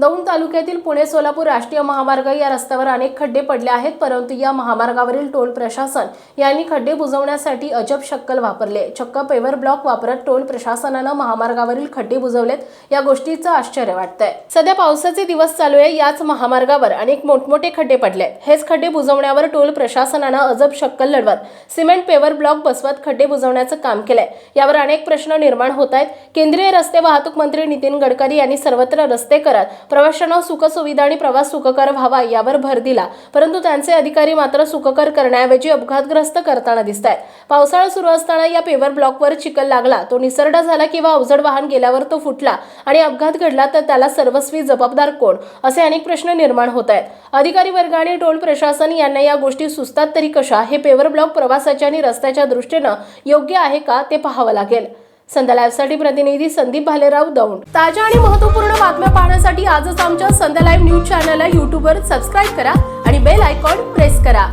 दौंड तालुक्यातील पुणे सोलापूर राष्ट्रीय महामार्ग या रस्त्यावर अनेक खड्डे पडले आहेत परंतु या महामार्गावरील टोल प्रशासन यांनी खड्डे बुजवण्यासाठी अजब शक्कल वापरले. चक्क पेवर ब्लॉक वापरत टोल प्रशासनानं महामार्गावरील खड्डे बुजवलेत या गोष्टीचं आश्चर्य वाटतंय. सध्या पावसाचे दिवस चालू आहे याच महामार्गावर अनेक मोठमोठे खड्डे पडले हेच खड्डे बुजवण्यावर टोल प्रशासनानं अजब शक्कल लढवत सिमेंट पेवर ब्लॉक बसवत खड्डे बुजवण्याचं काम केलंय. यावर अनेक प्रश्न निर्माण होत आहेत. केंद्रीय रस्ते वाहतूक मंत्री नितीन गडकरी यांनी सर्वत्र रस्ते करत प्रवाशांना सुखसुविधा आणि प्रवास सुखकर व्हावा यावर भर दिला. परंतु त्यांचे अधिकारी मात्र सुखकर करण्याऐवजी अपघातग्रस्त करताना दिसत आहेत पावसाळा सुरू असताना या पेवर ब्लॉकवर चिखल लागला. तो निसरडा झाला किंवा अवजड वाहन गेल्यावर तो फुटला आणि अपघात घडला तर त्याला सर्वस्वी जबाबदार कोण? असे अनेक प्रश्न निर्माण होत आहेत अधिकारी वर्ग आणि टोल प्रशासन यांना या गोष्टी सुचतात तरी कशा? हे पेवर ब्लॉक प्रवासाच्या आणि रस्त्याच्या दृष्टीनं योग्य आहे का ते पाहावं लागेल. संध्या लाईव्हसाठी प्रतिनिधी संदीप भालेराव दौंड. ताज्या आणि महत्त्वपूर्ण बातम्या पाहण्यासाठी आजच आमच्या संध्या लाईव्ह न्यूज चॅनलला यूट्यूबवर सबस्क्राईब करा आणि बेल आयकॉन प्रेस करा.